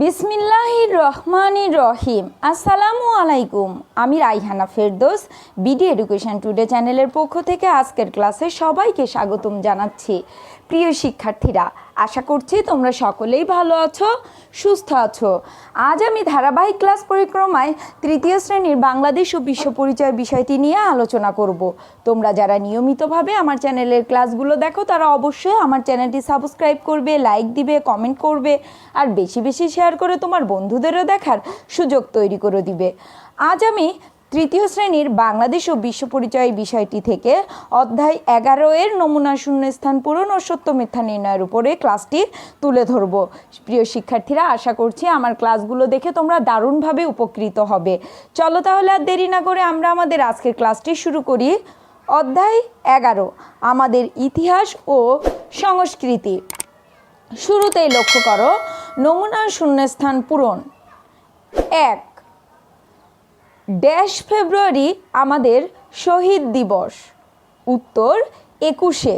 বিসমিল্লাহির রহমানির রহিম। আসসালামু আলাইকুম। আমি Raihana Ferdous, BD education today চ্যানেলের পক্ষ থেকে আজকের ক্লাসে সবাইকে স্বাগতম জানাচ্ছি। প্রিয় শিক্ষার্থীরা, আশা করছি তোমরা সকলেই ভালো আছো, সুস্থ আছো। আজ আমি ধারাবাহিক ক্লাস পরিক্রমায় তৃতীয় শ্রেণির বাংলাদেশ ও বিশ্ব পরিচয় বিষয়টি নিয়ে আলোচনা করব। তোমরা যারা নিয়মিতভাবে আমার চ্যানেলের ক্লাসগুলো দেখো, তারা অবশ্যই আমার চ্যানেলটি সাবস্ক্রাইব করবে, লাইক দিবে, কমেন্ট করবে, আর বেশি বেশি শেয়ার করে তোমার বন্ধুদেরও দেখার সুযোগ তৈরি করে দিবে। আজ আমি তৃতীয় শ্রেণির বাংলাদেশ ও বিশ্ব পরিচয় বিষয়টি থেকে অধ্যায় এগারো এর নমুনা শূন্যস্থান পূরণ ও সত্য মিথ্যা নির্ণয়ের উপরে ক্লাসটি তুলে ধরব। প্রিয় শিক্ষার্থীরা, আশা করছি আমার ক্লাসগুলো দেখে তোমরা দারুণভাবে উপকৃত হবে। চলো তাহলে আর দেরি না করে আমরা আমাদের আজকের ক্লাসটি শুরু করি। অধ্যায় এগারো, আমাদের ইতিহাস ও সংস্কৃতি। শুরুতেই লক্ষ্য করো, নমুনা শূন্যস্থান পূরণ। এক ড্যাশ ফেব্রুয়ারি আমাদের শহীদ দিবস। উত্তর একুশে।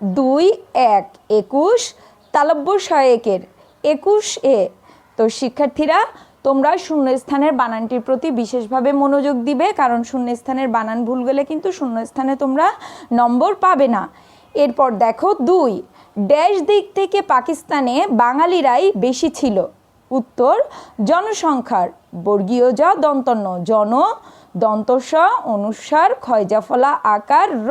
দুই এক একুশ তালব্য শয়েকের একুশ। এ তো শিক্ষার্থীরা, তোমরা শূন্যস্থানের বানানটির প্রতি বিশেষভাবে মনোযোগ দিবে, কারণ শূন্যস্থানের বানান ভুল গেলে কিন্তু শূন্যস্থানে তোমরা নম্বর পাবে না। এরপর দেখো দুই, ড্যাশ দিক থেকে পাকিস্তানে বাঙালিরাই বেশি ছিল। উত্তর, জনসংখ্যার বর্গীয় জ দন্তন্য, জন দন্তস অনুসার, ক্ষয়জাফলা, আকার, র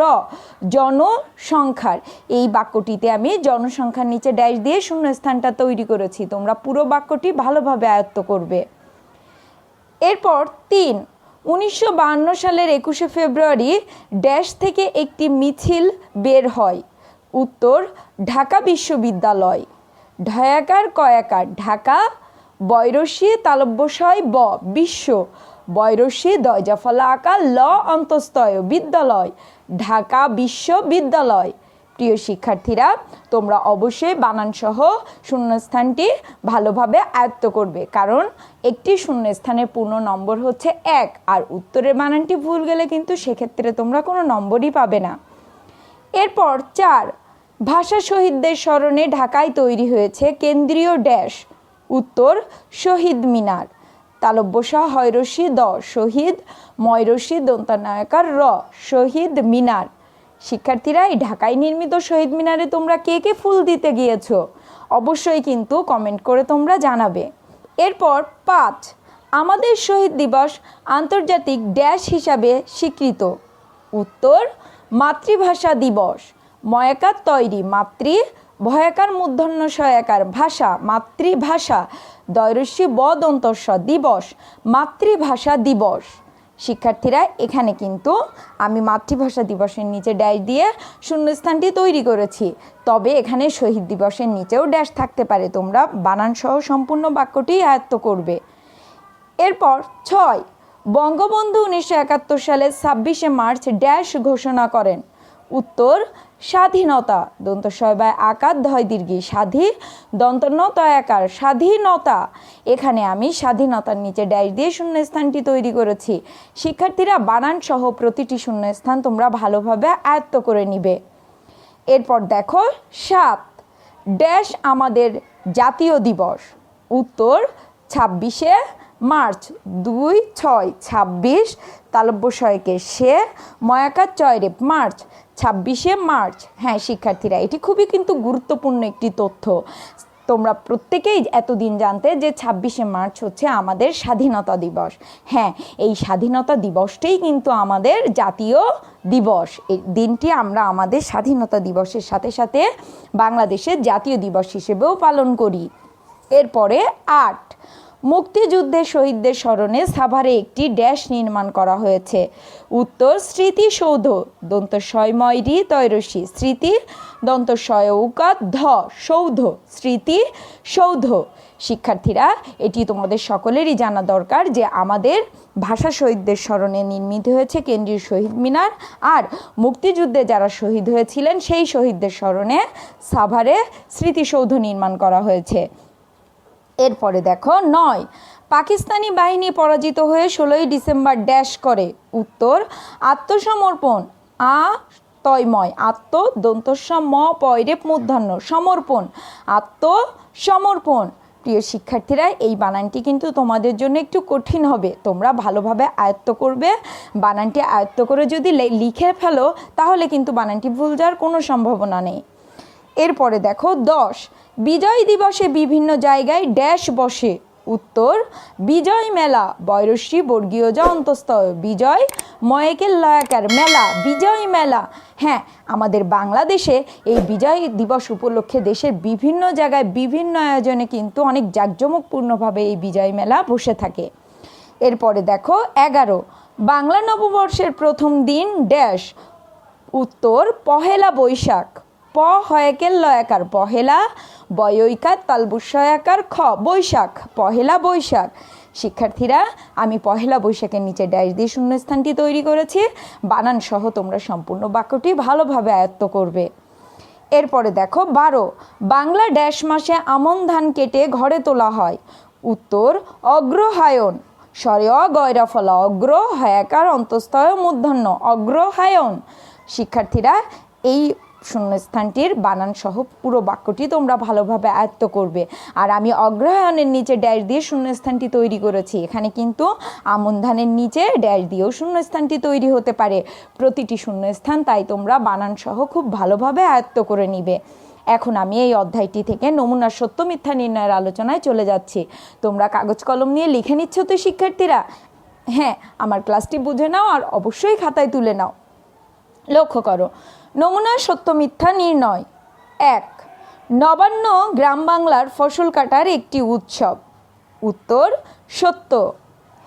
জনসংখ্যার এই বাক্যটিতে আমি জনসংখ্যার নিচে ড্যাশ দিয়ে শূন্যস্থানটা তৈরি করেছি। তোমরা পুরো বাক্যটি ভালোভাবে আয়ত্ত করবে। এরপর তিন, উনিশশো সালের একুশে ফেব্রুয়ারি ড্যাশ থেকে একটি মিছিল বের হয়। উত্তর, ঢাকা বিশ্ববিদ্যালয়। ঢয়াকার কয়াকার, ঢাকা বৈরসী তালব্যশয় ব, বিশ্ব। বৈরসী দয়জাফলা আকার ল অন্তস্তয় বিদ্যালয়। ঢাকা বিশ্ববিদ্যালয়। প্রিয় শিক্ষার্থীরা, তোমরা অবশ্যই বানানসহ শূন্যস্থানটি ভালোভাবে আয়ত্ত করবে। কারণ একটি শূন্যস্থানের পূর্ণ নম্বর হচ্ছে এক, আর উত্তরের বানানটি ভুল গেলে কিন্তু সেক্ষেত্রে তোমরা কোনো নম্বরই পাবে না। এরপর চার ভাষা শহীদদের স্মরণে ঢাকায় তৈরি হয়েছে কেন্দ্রীয় ড্যাশ। উত্তর, শহীদ মিনার। তালব্যসা হয়রসি দ, শহীদ। ময়রসি দন্তানায়কার র, শহীদ মিনার। শিক্ষার্থীরা এই ঢাকায় নির্মিত শহীদ মিনারে তোমরা কে কে ফুল দিতে গিয়েছো? অবশ্যই কিন্তু কমেন্ট করে তোমরা জানাবে। এরপর পাঁচ, আমাদের শহীদ দিবস আন্তর্জাতিক ড্যাশ হিসাবে স্বীকৃত। উত্তর, মাতৃভাষা দিবস। ময়াকার তৈরি মাতৃ ভয়াকার মূর্ধন্য সয়াকার ভাষা, মাতৃভাষা দয়রস্যি বদন্তস্ব দিবস, মাতৃভাষা দিবস। শিক্ষার্থীরা, এখানে কিন্তু আমি মাতৃভাষা দিবসের নিচে ড্যাশ দিয়ে শূন্যস্থানটি তৈরি করেছি। তবে এখানে শহীদ দিবসের নিচেও ড্যাশ থাকতে পারে। তোমরা বানানসহ সম্পূর্ণ বাক্যটি আয়ত্ত করবে। এরপর ছয়, বঙ্গবন্ধু উনিশশো একাত্তর সালের ছাব্বিশে মার্চ ড্যাশ ঘোষণা করেন। উত্তর স্বাধীনতা। দন্ত শয়বায় আকার ধয় দীর্ঘি স্বাধী দন্তন্য তয়াকার স্বাধীনতা। এখানে আমি স্বাধীনতার নিচে ড্যাশ দিয়ে শূন্যস্থানটি তৈরি করেছি। শিক্ষার্থীরা বানান সহ প্রতিটি শূন্যস্থান তোমরা ভালোভাবে আয়ত্ত করে নিবে। এরপর দেখো, সাত। ড্যাশ আমাদের জাতীয় দিবস। উত্তর, ছাব্বিশে মার্চ দুই ছয় ছাব্বিশ, তালব্য শয়কে সে ময়াকার চয়রে মার্চ ছাব্বিশে মার্চ। হ্যাঁ শিক্ষার্থীরা, এটি খুবই কিন্তু গুরুত্বপূর্ণ একটি তথ্য। তোমরা প্রত্যেকেই এতদিন জানতে যে ছাব্বিশে মার্চ হচ্ছে আমাদের স্বাধীনতা দিবস। হ্যাঁ এই স্বাধীনতা দিবসটাই কিন্তু আমাদের জাতীয় দিবস। এই দিনটি আমরা আমাদের স্বাধীনতা দিবসের সাথে সাথে বাংলাদেশের জাতীয় দিবস হিসেবেও পালন করি। এরপরে আট মুক্তিযুদ্ধের শহীদদের স্মরণে সাভারে একটি ড্যাশ নির্মাণ করা হয়েছে। উত্তর স্মৃতিসৌধ দন্ত শয়ময়রি তৈরসী স্মৃতি দন্ত শয়ৌকা ধ, সৌধ স্মৃতি, সৌধ। শিক্ষার্থীরা, এটি তোমাদের সকলেরই জানা দরকার যে আমাদের ভাষা শহীদদের স্মরণে নির্মিত হয়েছে কেন্দ্রীয় শহীদ মিনার আর মুক্তিযুদ্ধে যারা শহীদ হয়েছিলেন সেই শহীদদের স্মরণে সাভারে স্মৃতিসৌধ নির্মাণ করা হয়েছে। এরপরে দেখো, নয়, পাকিস্তানি বাহিনী পরাজিত হয়ে ষোলোই ডিসেম্বর ড্যাশ করে। উত্তর, আত্মসমর্পণ, আ তয়ময় আত্ম দন্তস্ব ম পয়রেপ মূর্ধন্য সমর্পণ, আত্মসমর্পণ। প্রিয় শিক্ষার্থীরা, এই বানানটি কিন্তু তোমাদের জন্য একটু কঠিন হবে। তোমরা ভালোভাবে আয়ত্ত করবে। বানানটি আয়ত্ত করে যদি লিখে ফেলো, তাহলে কিন্তু বানানটি ভুল যাওয়ার কোনো সম্ভাবনা নেই। এরপরে দেখো, দশ বিজয় দিবসে বিভিন্ন জায়গায় ড্যাশ বসে। উত্তর, বিজয় মেলা বয়রশ্রী বর্গীয় জ অন্তস্থ বিজয় ময়েকের লয়াকার মেলা, বিজয় মেলা। হ্যাঁ আমাদের বাংলাদেশে এই বিজয় দিবস উপলক্ষে দেশের বিভিন্ন জায়গায় বিভিন্ন আয়োজনে কিন্তু অনেক জাঁকজমকপূর্ণভাবে এই বিজয় মেলা বসে থাকে। এরপরে দেখো, এগারো, বাংলা নববর্ষের প্রথম দিন ড্যাশ। উত্তর, পহেলা বৈশাখ। প হয়েকের লয়াকার, পহেলা বয়ইকার, তালবুসয়াকার, খ বৈশাখ, পহেলা বৈশাখ। শিক্ষার্থীরা, আমি পহেলা বৈশাখের নিচে ড্যাশ দিয়ে শূন্যস্থানটি তৈরি করেছি। বানান সহ তোমরা সম্পূর্ণ বাক্যটি ভালোভাবে আয়ত্ত করবে। এরপরে দেখো, বারো। বাংলা ড্যাশ মাসে আমন ধান কেটে ঘরে তোলা হয়। উত্তর, অগ্রহায়ণ। স্বরে অগয়রা ফলা অগ্র হায়াকার অন্তস্তয় মূর্ধন্য অগ্রহায়ণ। শিক্ষার্থীরা, এই শূন্যস্থানটির বানান সহ পুরো বাক্যটি তোমরা ভালোভাবে আয়ত্ত করবে। আর আমি অগ্রহায়ণের নিচে ড্যাশ দিয়ে শূন্যস্থানটি তৈরি করেছি। এখানে কিন্তু আমন ধানের নিচে ড্যাশ দিয়েও শূন্যস্থানটি তৈরি হতে পারে। প্রতিটি শূন্যস্থান তাই তোমরা বানান সহ খুব ভালোভাবে আয়ত্ত করে নিবে। এখন আমি এই অধ্যায়টি থেকে নমুনার সত্য মিথ্যা নির্ণয়ের আলোচনায় চলে যাচ্ছি। তোমরা কাগজ কলম নিয়ে লিখে নিচ্ছ তো, শিক্ষার্থীরা? হ্যাঁ আমার ক্লাসটি বুঝে নাও আর অবশ্যই খাতায় তুলে নাও। লক্ষ্য করো নমুনার সত্য মিথ্যা নির্ণয়। এক, নবান্ন গ্রাম বাংলার ফসল কাটার একটি উৎসব। উত্তর, সত্য।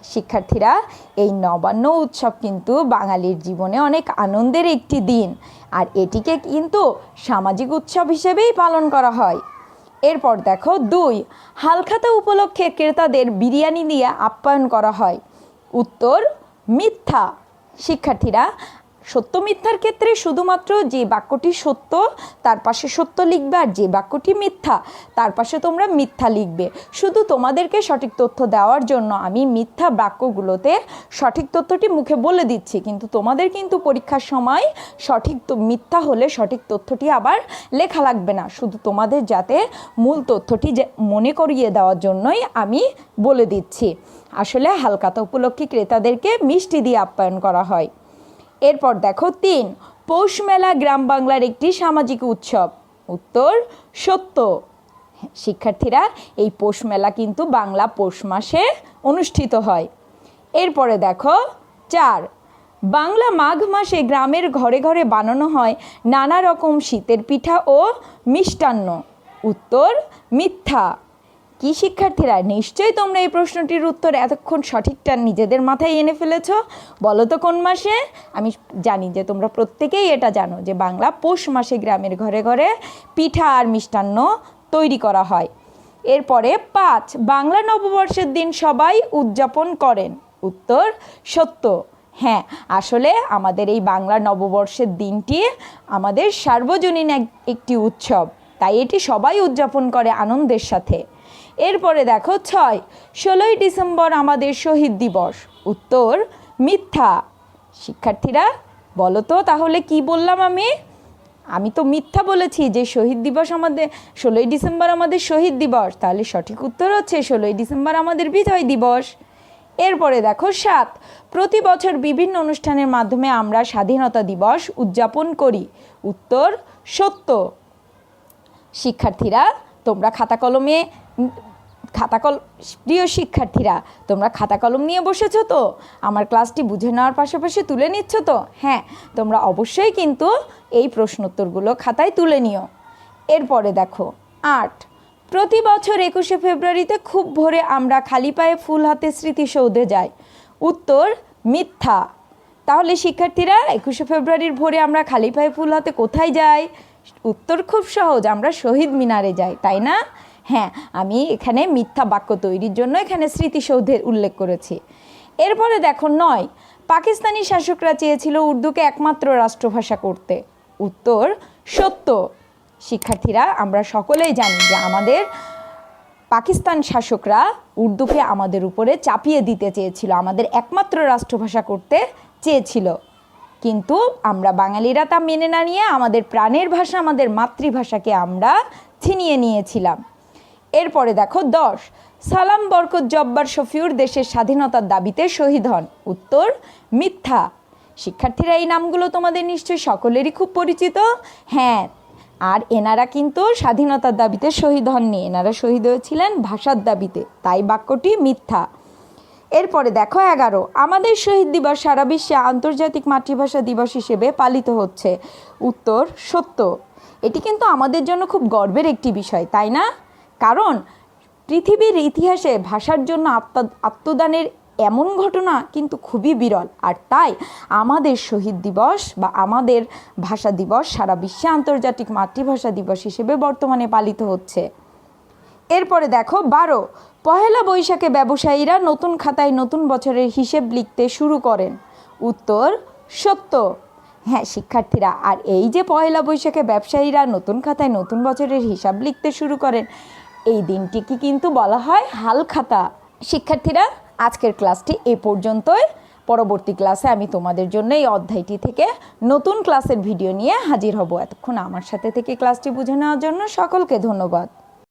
শিক্ষার্থীরা, এই নবান্ন উৎসব কিন্তু বাঙালির জীবনে অনেক আনন্দের একটি দিন, আর এটিকে কিন্তু সামাজিক উৎসব হিসেবেই পালন করা হয়। এরপর দেখো দুই, হালখাতা উপলক্ষে ক্রেতাদের বিরিয়ানি দিয়ে আপ্যায়ন করা হয়। উত্তর, মিথ্যা। শিক্ষার্থীরা সত্য মিথ্যার ক্ষেত্রে শুধুমাত্র যে বাক্যটি সত্য, তার পাশে সত্য লিখবে আর যে বাক্যটি মিথ্যা, তার পাশে তোমরা মিথ্যা লিখবে। শুধু তোমাদেরকে সঠিক তথ্য দেওয়ার জন্য আমি মিথ্যা বাক্যগুলোতে সঠিক তথ্যটি মুখে বলে দিচ্ছি, কিন্তু তোমাদের কিন্তু পরীক্ষার সময় সঠিক মিথ্যা হলে সঠিক তথ্যটি আবার লেখা লাগবে না। শুধু তোমাদের যাতে মূল তথ্যটি যে মনে করিয়ে দেওয়ার জন্যই আমি বলে দিচ্ছি। আসলে হালকাতা উপলক্ষে ক্রেতাদেরকে মিষ্টি দিয়ে আপ্যায়ন করা হয়। এরপর দেখো তিন, পৌষ মেলা গ্রাম বাংলার একটি সামাজিক উৎসব। উত্তর, সত্য। শিক্ষার্থীরা, এই পৌষ মেলা কিন্তু বাংলা পৌষ মাসে অনুষ্ঠিত হয়। এরপরে দেখো চার, বাংলা মাঘ মাসে গ্রামের ঘরে ঘরে বানানো হয় নানা রকম শীতের পিঠা ও মিষ্টান্ন। উত্তর, মিথ্যা। কি শিক্ষার্থীরা? নিশ্চয়ই তোমরা এই প্রশ্নটির উত্তর এতক্ষণ সঠিকটা নিজেদের মাথায় এনে ফেলেছ। বলো তো কোন মাসে? আমি জানি যে তোমরা প্রত্যেকেই এটা জানো যে বাংলা পৌষ মাসে গ্রামের ঘরে ঘরে পিঠা আর মিষ্টান্ন তৈরি করা হয়। এরপরে পাঁচ, বাংলা নববর্ষের দিন সবাই উদযাপন করেন। উত্তর, সত্য। হ্যাঁ আসলে আমাদের এই বাংলা নববর্ষের দিনটি আমাদের সার্বজনীন এক- একটি উৎসব। তাই এটি সবাই উদযাপন করে আনন্দের সাথে। এরপরে দেখো ছয়, ষোলোই ডিসেম্বর আমাদের শহীদ দিবস। উত্তর, মিথ্যা। শিক্ষার্থীরা, বলো তো তাহলে কি বললাম আমি? আমি তো মিথ্যা বলেছি যে শহীদ দিবস আমাদের, ষোলোই ডিসেম্বর আমাদের শহীদ দিবস। তাহলে সঠিক উত্তর হচ্ছে ষোলোই ডিসেম্বর আমাদের বিজয় দিবস। এরপরে দেখো সাত, প্রতি বছর বিভিন্ন অনুষ্ঠানের মাধ্যমে আমরা স্বাধীনতা দিবস উদযাপন করি। উত্তর, সত্য। শিক্ষার্থীরা, তোমরা খাতা কলমে খাতা কল প্রিয় শিক্ষার্থীরা, তোমরা খাতা কলম নিয়ে বসেছো তো? আমার ক্লাসটি বুঝে নেওয়ার পাশাপাশি তুলে নিচ্ছ তো? হ্যাঁ তোমরা অবশ্যই কিন্তু এই প্রশ্নোত্তরগুলো খাতায় তুলে নিও। এরপরে দেখো, আট। প্রতি বছর একুশে ফেব্রুয়ারিতে খুব ভোরে আমরা খালি পায়ে ফুল হাতে স্মৃতিসৌধে যাই। উত্তর, মিথ্যা। তাহলে শিক্ষার্থীরা, একুশে ফেব্রুয়ারির ভোরে আমরা খালি পায়ে ফুল হাতে কোথায় যাই? উত্তর খুব সহজ, আমরা শহীদ মিনারে যাই, তাই না? হ্যাঁ আমি এখানে মিথ্যা বাক্য তৈরির জন্য এখানে স্মৃতিসৌধের উল্লেখ করেছি। এরপরে দেখো নয়, পাকিস্তানি শাসকরা চেয়েছিল উর্দুকে একমাত্র রাষ্ট্রভাষা করতে। উত্তর, সত্য। শিক্ষার্থীরা, আমরা সকলেই জানি যে আমাদের পাকিস্তান শাসকরা উর্দুকে আমাদের উপরে চাপিয়ে দিতে চেয়েছিল, আমাদের একমাত্র রাষ্ট্রভাষা করতে চেয়েছিল। কিন্তু আমরা বাঙালিরা তা মেনে না নিয়ে আমাদের প্রাণের ভাষা, আমাদের মাতৃভাষাকে আমরা ছিনিয়ে নিয়েছিলাম। এরপরে দেখো দশ। সালাম বরকত জব্বার শফিউর দেশের স্বাধীনতার দাবিতে শহীদ হন। উত্তর, মিথ্যা। শিক্ষার্থীরা এই নামগুলো তোমাদের নিশ্চয়ই সকলেরই খুব পরিচিত। হ্যাঁ আর এনারা কিন্তু স্বাধীনতার দাবিতে শহীদ হননি। এনারা শহীদ হয়েছিলেন ভাষার দাবিতে। তাই বাক্যটি মিথ্যা। এরপরে দেখো এগারো। আমাদের শহীদ দিবস সারা বিশ্বে আন্তর্জাতিক মাতৃভাষা দিবস হিসেবে পালিত হচ্ছে। উত্তর, সত্য। এটি কিন্তু আমাদের জন্য খুব গর্বের একটি বিষয়, তাই না? কারণ পৃথিবীর ইতিহাসে ভাষার জন্য আত্মা, আত্মদানের এমন ঘটনা কিন্তু খুবই বিরল। আর তাই আমাদের শহীদ দিবস বা আমাদের ভাষা দিবস সারা বিশ্বে আন্তর্জাতিক মাতৃভাষা দিবস হিসেবে বর্তমানে পালিত হচ্ছে। এরপরে দেখো, বারো, পহেলা বৈশাখে ব্যবসায়ীরা নতুন খাতায় নতুন বছরের হিসেব লিখতে শুরু করেন। উত্তর, সত্য। হ্যাঁ শিক্ষার্থীরা, আর এই যে পহেলা বৈশাখে ব্যবসায়ীরা নতুন খাতায় নতুন বছরের হিসাব লিখতে শুরু করেন এই দিনটিকে কিন্তু বলা হয় হালখাতা। শিক্ষার্থীরা, আজকের ক্লাসটি এ পর্যন্তই। পরবর্তী ক্লাসে আমি তোমাদের জন্য এই অধ্যায়টি থেকে নতুন ক্লাসের ভিডিও নিয়ে হাজির হব। এতক্ষণ আমার সাথে থেকে ক্লাসটি বুঝে নেওয়ার জন্য সকলকে ধন্যবাদ।